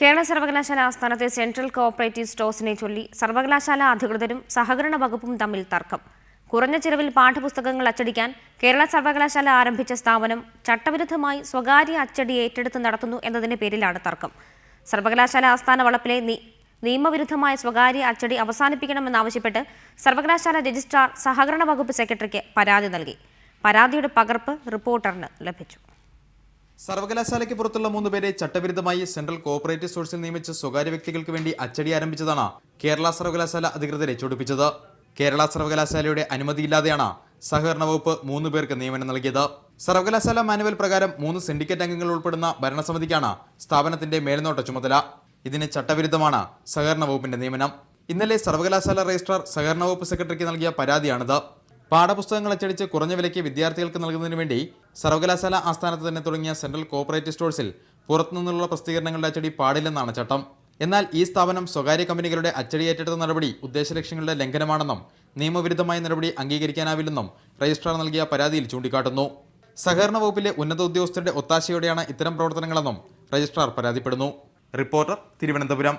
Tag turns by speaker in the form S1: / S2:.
S1: കേരള സർവകലാശാല ആസ്ഥാനത്തെ central cooperative സ്റ്റോഴ്സിനെ ചൊല്ലി സർവകലാശാല അധികൃതരും സഹകരണ വകുപ്പും തമ്മിൽ തർക്കം. കുറഞ്ഞ ചിലവിൽ പാഠപുസ്തകങ്ങൾ അച്ചടിക്കാൻ കേരള സർവകലാശാല ആരംഭിച്ച സ്ഥാപനം ചട്ടവിരുദ്ധമായി സ്വകാര്യ അച്ചടി ഏറ്റെടുത്ത് നടത്തുന്നു എന്നതിന്റെ പേരിലാണ് തർക്കം. സർവകലാശാല ആസ്ഥാന വളപ്പിലെ നിയമവിരുദ്ധമായ സ്വകാര്യ അച്ചടി അവസാനിപ്പിക്കണമെന്നാവശ്യപ്പെട്ട് സർവകലാശാല രജിസ്ട്രാർ സഹകരണ വകുപ്പ് സെക്രട്ടറിക്ക് പരാതി നൽകി. പരാതിയുടെ പകർപ്പ് റിപ്പോർട്ടറിന് ലഭിച്ചു.
S2: സർവകലാശാലയ്ക്ക് പുറത്തുള്ള മൂന്ന് പേരെ ചട്ടവിരുദ്ധമായി സെൻട്രൽ കോഓപ്പറേറ്റീവ് സോഴ്സിൽ നിയമിച്ച സ്വകാര്യ വ്യക്തികൾക്ക് വേണ്ടി അച്ചടി ആരംഭിച്ചതാണ് കേരള സർവകലാശാല അധികൃതരെ ചൊടിപ്പിച്ചത്. കേരള സർവകലാശാലയുടെ അനുമതിയില്ലാതെയാണ് സഹകരണ വകുപ്പ് മൂന്ന് പേർക്ക് നിയമനം നൽകിയത്. സർവകലാശാല മാനുവൽ പ്രകാരം മൂന്ന് സിൻഡിക്കേറ്റ് അംഗങ്ങൾ ഉൾപ്പെടുന്ന ഭരണസമിതിക്കാണ് സ്ഥാപനത്തിന്റെ മേൽനോട്ട ചുമതല. ഇതിന് ചട്ടവിരുദ്ധമാണ് സഹകരണ വകുപ്പിന്റെ നിയമനം. ഇന്നലെ സർവകലാശാല രജിസ്ട്രാർ സഹകരണ വകുപ്പ് സെക്രട്ടറിക്ക് നൽകിയ പരാതിയാണിത്. പാഠപുസ്തകങ്ങൾ അച്ചടിച്ച് കുറഞ്ഞ വിലയ്ക്ക് വിദ്യാർത്ഥികൾക്ക് നൽകുന്നതിന് വേണ്ടി സർവകലാശാല ആസ്ഥാനത്ത് തന്നെ തുടങ്ങിയ സെൻട്രൽ കോഓപ്പറേറ്റീവ് സ്റ്റോഴ്സിൽ പുറത്തുനിന്നുള്ള പ്രസിദ്ധീകരണങ്ങളുടെ അച്ചടി പാടില്ലെന്നാണ് ചട്ടം. എന്നാൽ ഈ സ്ഥാപനം സ്വകാര്യ കമ്പനികളുടെ അച്ചടി ഏറ്റെടുത്ത നടപടി ഉദ്ദേശലക്ഷ്യങ്ങളുടെ ലംഘനമാണെന്നും നിയമവിരുദ്ധമായ നടപടി അംഗീകരിക്കാനാവില്ലെന്നും രജിസ്ട്രാർ നൽകിയ പരാതിയിൽ ചൂണ്ടിക്കാട്ടുന്നു. സഹകരണ വകുപ്പിലെ ഉന്നത ഉദ്യോഗസ്ഥരുടെ ഒത്താശയോടെയാണ് ഇത്തരം പ്രവർത്തനങ്ങളെന്നും രജിസ്ട്രാർ പരാതിപ്പെടുന്നു. റിപ്പോർട്ടർ തിരുവനന്തപുരം.